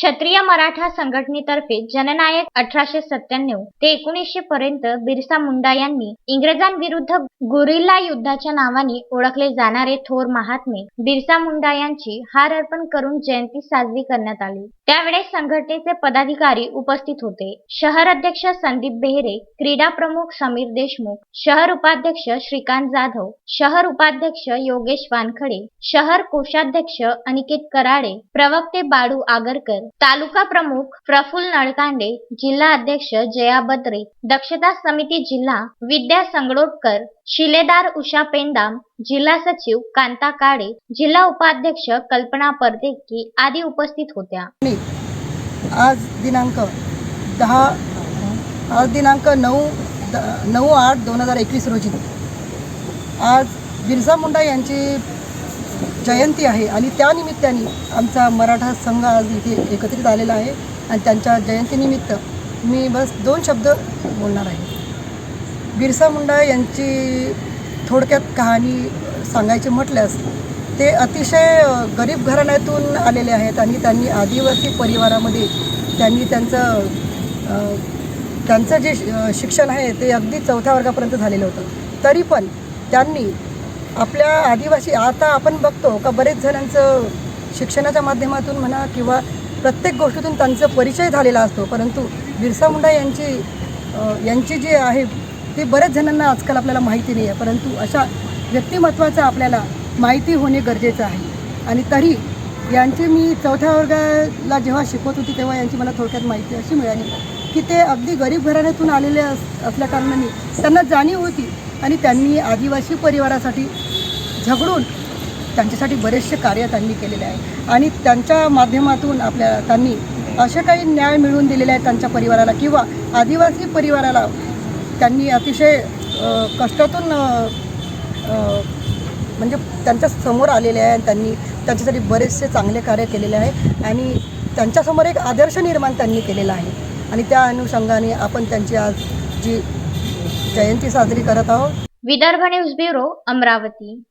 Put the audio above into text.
क्षत्रिय मराठा संघटनेतर्फे जननायक अठराशे सत्त्याण्णव ते एकोणीसशे पर्यंत बिरसा मुंडा यांनी इंग्रजांविरुद्ध गुरिल्ला युद्धाच्या नावाने ओळखले जाणारे थोर महात्मे बिरसा मुंडा यांची हार अर्पण करून जयंती साजरी करण्यात आली. त्यावेळेस संघटनेचे पदाधिकारी उपस्थित होते. शहर अध्यक्ष संदीप बेहरे क्रीडा प्रमुख समीर देशमुख शहर उपाध्यक्ष श्रीकांत जाधव शहर उपाध्यक्ष योगेश वानखडे शहर कोषाध्यक्ष अनिकेत कराडे प्रवक्ते बाळू आगरकर तालुका प्रमुख प्रफुल्ल नळकांडे जिल्हा अध्यक्ष जया बत्रे दक्षता समिती जिल्हा विद्या संगडोटकर शिलेदार उषा पेंदाम जिल्हा सचिव कांता काळे जिल्हा उपाध्यक्ष कल्पना परदेकी आदी उपस्थित होत्या. आज दिनांक दहा आज दिनांक नऊ नऊ आठ दोन हजार एकवीस रोजी. आज बिरसा मुंडा यांची जयंती आहे आणि त्यानिमित्ताने आमचा मराठा संघ आज इथे एकत्रित आलेला आहे आणि त्यांच्या जयंतीनिमित्त मी बस दोन शब्द बोलणार आहे. बिरसा मुंडा यांची थोडक्यात कहाणी सांगायची म्हटल्यास ते अतिशय गरीब घराण्यातून आलेले आहेत आणि त्यांनी आदिवासी परिवारामध्ये त्यांनी त्यांचं त्यांचं जे श- शिक्षण आहे ते अगदी चौथ्या वर्गापर्यंत झालेलं होतं. तरी पण त्यांनी आपल्या आदिवासी आता आपण बघतो का बरेच जणांचं शिक्षणाच्या माध्यमातून म्हणा किंवा प्रत्येक गोष्टीतून त्यांचा परिचय झालेला असतो. परंतु बिरसा मुंडा यांची यांची जी आहे ती बऱ्याच जणांना आजकाल आपल्याला माहिती नाही आहे परंतु अशा व्यक्तिमत्वाचं आपल्याला माहिती होणे गरजेचं आहे. आणि तरी यांची मी चौथ्या वर्गाला जेव्हा शिकवत होती तेव्हा यांची मला थोडक्यात माहिती अशी मिळाली की ते अगदी गरीब घराण्यातून आलेले अस असल्या कारणाने त्यांना जाणीव होती आणि त्यांनी आदिवासी परिवारासाठी झगडून त्यांच्यासाठी बरेचसे कार्य त्यांनी केलेले आहे. आणि त्यांच्या माध्यमातून आपल्या त्यांनी असे काही न्याय मिळवून दिलेले आहेत त्यांच्या परिवाराला किंवा आदिवासी परिवाराला त्यांनी अतिशय कष्टातून म्हणजे त्यांच्यासमोर आलेले आहे आणि त्यांनी त्यांच्यासाठी बरेचसे चांगले कार्य केलेले आहे आणि त्यांच्यासमोर एक आदर्श निर्माण त्यांनी केलेला आहे. आणि त्या अनुषंगाने आपण त्यांची आज जी जयंती साजरी करत आहोत. Vidarbha news bureau Amravati.